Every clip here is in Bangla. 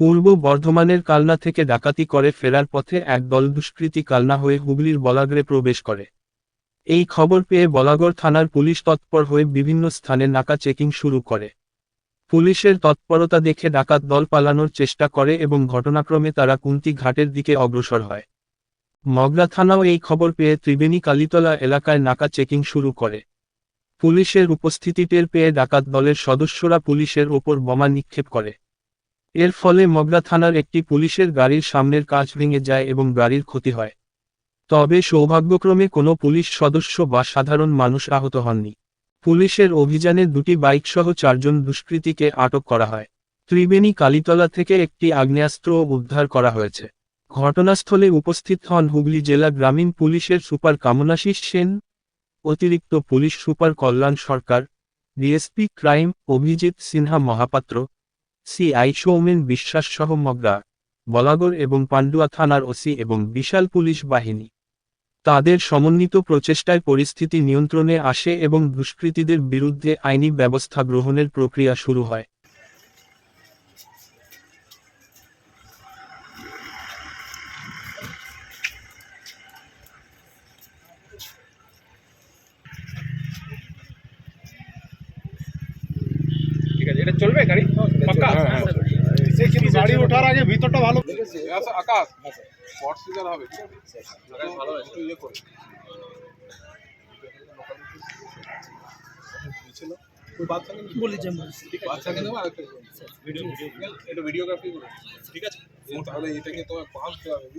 পূর্ব বর্ধমানের কালনা থেকে ডাকাতি করে ফেরার পথে এক দল দুষ্কৃতী কালনা হয়ে হুগলির বলাগড়ে প্রবেশ করে। এই খবর পেয়ে বলাগড় থানার পুলিশ তৎপর হয়ে বিভিন্ন স্থানে নাকা চেকিং শুরু করে। পুলিশের তৎপরতা দেখে ডাকাত দল পালানোর চেষ্টা করে এবং ঘটনাক্রমে তারা কুন্তি ঘাটের দিকে অগ্রসর হয়। মগরা থানাও এই খবর পেয়ে ত্রিবেণী কালীতলা এলাকায় নাকা চেকিং শুরু করে। পুলিশের উপস্থিতি টের পেয়ে ডাকাত দলের সদস্যরা পুলিশের ওপর বোমা নিক্ষেপ করে। এর ফলে মগরা থানার একটি পুলিশের গাড়ির সামনের কাঁচ ভেঙে যায় এবং গাড়ির ক্ষতি হয়। তবে সৌভাগ্যক্রমে কোনো পুলিশ সদস্য বা সাধারণ মানুষ আহত হননি। পুলিশের অভিযানে দুটি বাইকসহ চারজন দুষ্কৃতীকে আটক করা হয়। ত্রিবেণী কালীতলা থেকে একটি আগ্নেয়াস্ত্র উদ্ধার করা হয়েছে। ঘটনাস্থলে উপস্থিত হন হুগলি জেলা গ্রামীণ পুলিশের সুপার কামনাশিস সেন, অতিরিক্ত police super Kalyan Sarkar, DSP crime Abhijit Sinha Mahapatra CI Soumen Biswas সহ মগরা, বলাগড় এবং পান্ডুয়া থানার ওসি এবং বিশাল পুলিশ বাহিনী। তাদের সমন্বিত প্রচেষ্টায় পরিস্থিতি নিয়ন্ত্রণে আসে এবং দুষ্কৃতীদের বিরুদ্ধে আইনি ব্যবস্থা গ্রহণের প্রক্রিয়া শুরু হয়। চলবে গাড়ি পাক্কা সে কিন্তু গাড়ি ওঠার আগে ভিতরটা ভালো আচ্ছা, আকাশ স্পট সিজার হবে ঠিক আছে আকাশ ভালো আছে একটু ইয়ে করে বলেছি বাচ্চাকে নেব আর ভিডিও একটু ভিডিওগ্রাফি করে ঠিক আছে ও তাহলে এটাকে তোমার পাস দেওয়া হবে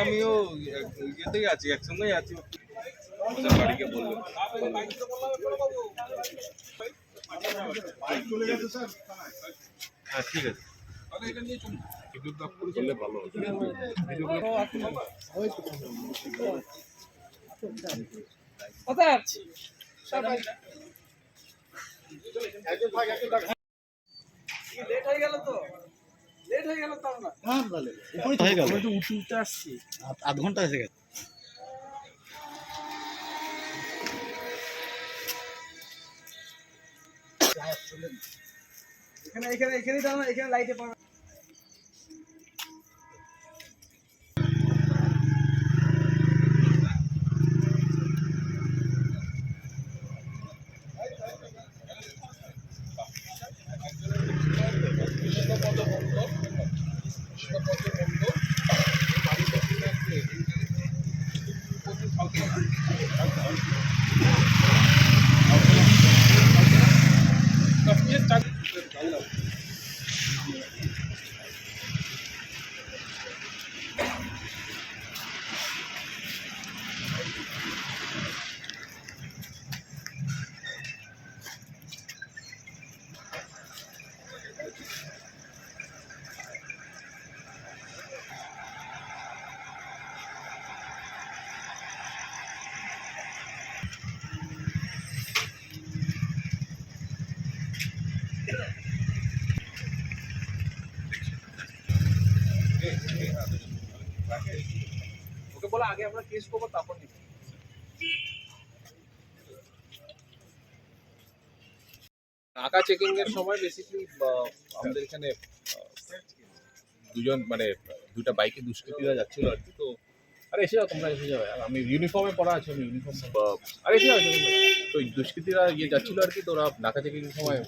আমিও ইয়েতেই আছি একসঙ্গেই আছি। বাড়িকে বলল হ্যাঁ ঠিক আছে। লেট হয়ে গেল তো? আধ- আধ ঘণ্টা এসে গেছে। এখানে এখানে এখানেই দাঁড়ানো এখানে লাইটে পাবে ওকে বলে, আগে আমরা কেস করব, তারপর নিবো। নাকা চেকিং এর সময় বেসিক্যালি আমাদের এখানে দুজন মানে দুটা বাইকে দুষ্কৃতীরা যাচ্ছিল আর কি, তো, আরে এসে যাও, তোমরা এসে যাও। আর আমি ইউনিফর্মে পড়া আছে, আমি ইউনিফর্ম আরে এসে যাও তো দুষ্কৃতীরা ইয়ে যাচ্ছিল আর কি, তো ওরা নাকা চেকিং এর সময়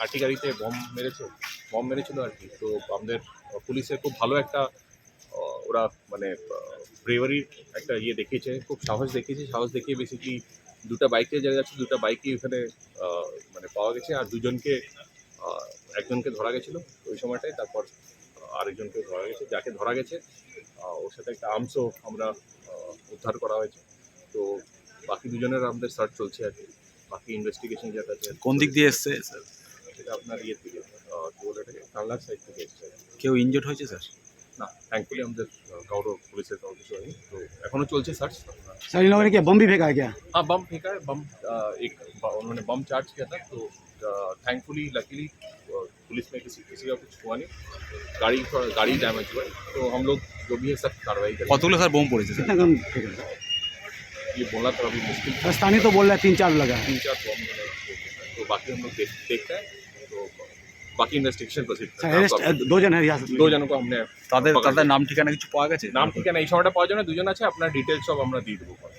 লাঠি গাড়িতে বম মেরেছে, বম মেরেছিল আর কি। তো আমাদের পুলিশের খুব ভালো একটা ওরা মানে ব্রেভারির একটা ইয়ে দেখিয়েছে, খুব সাহস দেখিয়েছে। সাহস দেখিয়ে বেসিক্যালি দুটো বাইকে যারা যাচ্ছে, দুটো বাইকই ওখানে মানে পাওয়া গেছে আর দুজনকে একজনকে ধরা গেছিল ওই সময়টায়, তারপর আরেকজনকে ধরা গেছে, যাকে ধরা গেছে ওর সাথে একটা আর্মসও আমরা উদ্ধার করা হয়েছে। তো বাকি দুজনের আমাদের সার্চ চলছে আর কি, বাকি ইনভেস্টিগেশন যেটা আছে কোন দিক দিয়ে এসছে স্যার সেটা আপনার ইয়ে থেকে আহ, কি বলে এটাকে কানলার সাইড থেকে এসছে আর কি। কেউ ইনজোর্ড হয়েছে স্যার না থ্যাঙ্কফুলি আমাদের আহ, কারো পুলিশের কারো কিছু হয়নি তো এখনো চলছে সার্চ सर इन लोगों ने क्या बम भी फेंका है क्या हाँ बम फेंका है बम अ, एक ब- उन्होंने बम चार्ज किया था तो थैंकफुली लकीली पुलिस में किसी किसी का कुछ हुआ नहीं गाड़ी थोड़ा गाड़ी डैमेज हुआ है तो हम लोग जो भी है सब कार्रवाई करेंगे কতগুলো স্যার বোম পড়েছে স্যার कितना कम फेंका है? ये बोलना तो अभी मुश्किल सर, स्थानीय तो बोल रहा है तीन चार लगा है तीन चार बम वगैरह फेंके हैं। तो बाकी हम लोग देख देखते हैं तो बाकी इन्वेस्टिगेशन प्रोसीड सर अरेस्ट दो जन है हिरासत में দু জনকে हमने তাদের पकड़ তাদের लिया। নাম ঠিকানা কিছু পাওয়া গেছে নাম ঠিকানা এই সময়টা পাওয়া যাবে না দুজন আছে আপনার ডিটেলস সব আমরা দিয়ে দেবো পরে।